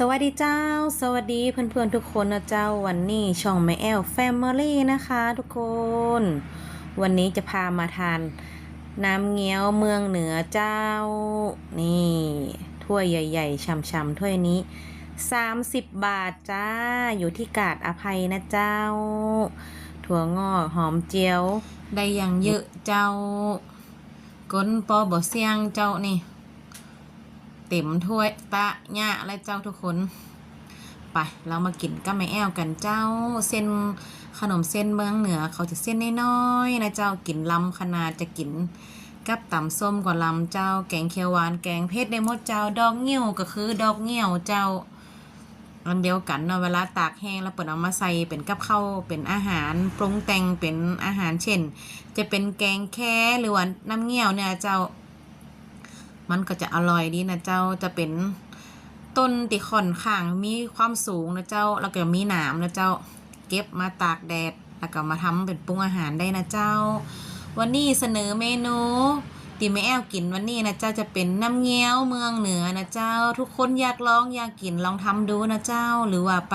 สวัสดีเจ้า สวัสดีเพื่อนๆทุกคนนะเจ้าวันนี้ช่องแม่แอลแฟมิลี่นะคะทุกคน วันนี้จะพามาทานน้ำเงี้ยวเมืองเหนือเจ้า นี่ถ้วยใหญ่ๆช่ำๆถ้วยนี้ 30 บาทจ้า อยู่ที่กาดอภัยนะเจ้า ถั่วงอกหอมเจียว ได้อย่างเยอะเจ้า ก้นปอบ่เสียงเจ้านี่ เต็มถ้วยตะหญ้าและเจ้าทุกคน ไปเรามากินกับแม่แอวกันเจ้า เส้นขนมเส้นเมืองเหนือเขาจะเส้นน้อยๆนะเจ้ากินลำขนาดจะกินกับตำส้มกว่าลำเจ้า แกงเขียวหวานแกงเผ็ดได้หมดเจ้า ดอกเงี้ยวก็คือดอกเงี้ยวเจ้าอันเดียวกันเนาะเวลาตากแห้งแล้วเปิดเอามาใส่เป็นกับข้าวเป็นอาหารปรุงแต่งเป็นอาหารเช่น จะเป็นแกงแค่หรือว่าน้ำเงี้ยวเนี่ยเจ้า มันก็จะอร่อยดีนะเจ้าจะเป็นต้นติค่อนข้างมีความสูงนะเจ้า แล้วก็มีหนามนะเจ้า เก็บมาตากแดด แล้วก็มาทำเป็นปรุงอาหารได้นะเจ้า วันนี้เสนอเมนูตีแม่แอวกินวันนี้นะเจ้าจะเป็นน้ำเงี้ยวเมืองเหนือนะเจ้า ทุกคนอยากลองอยากกินลองทำดูนะเจ้า หรือว่าไป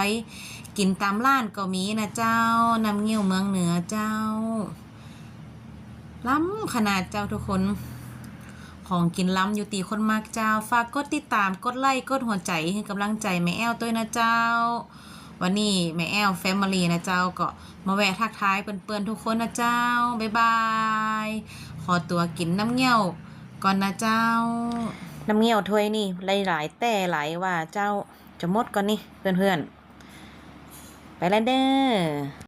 กินตามร้านก็มีนะเจ้าน้ำเงี้ยวเมืองเหนือเจ้าล้ำขนาดเจ้าทุกคน ของกินล้ำอยู่ตีคนมากเจ้า ฝากกดติดตามกดไลค์กดหัวใจให้กำลังใจแม่แอลด้วยนะเจ้า วันนี้แม่แอลแฟมิลี่นะเจ้าก็มาแวะทักทายเปื่อนๆทุกคนนะเจ้า บ๊ายบาย ขอตัวกินน้ำเงี้ยวก่อนนะเจ้า น้ำเงี้ยวถ้วยนี่หลายๆแต่หลายว่าเจ้าจะหมดก่อนนี่เพื่อนๆ ไปแล้วเด้อ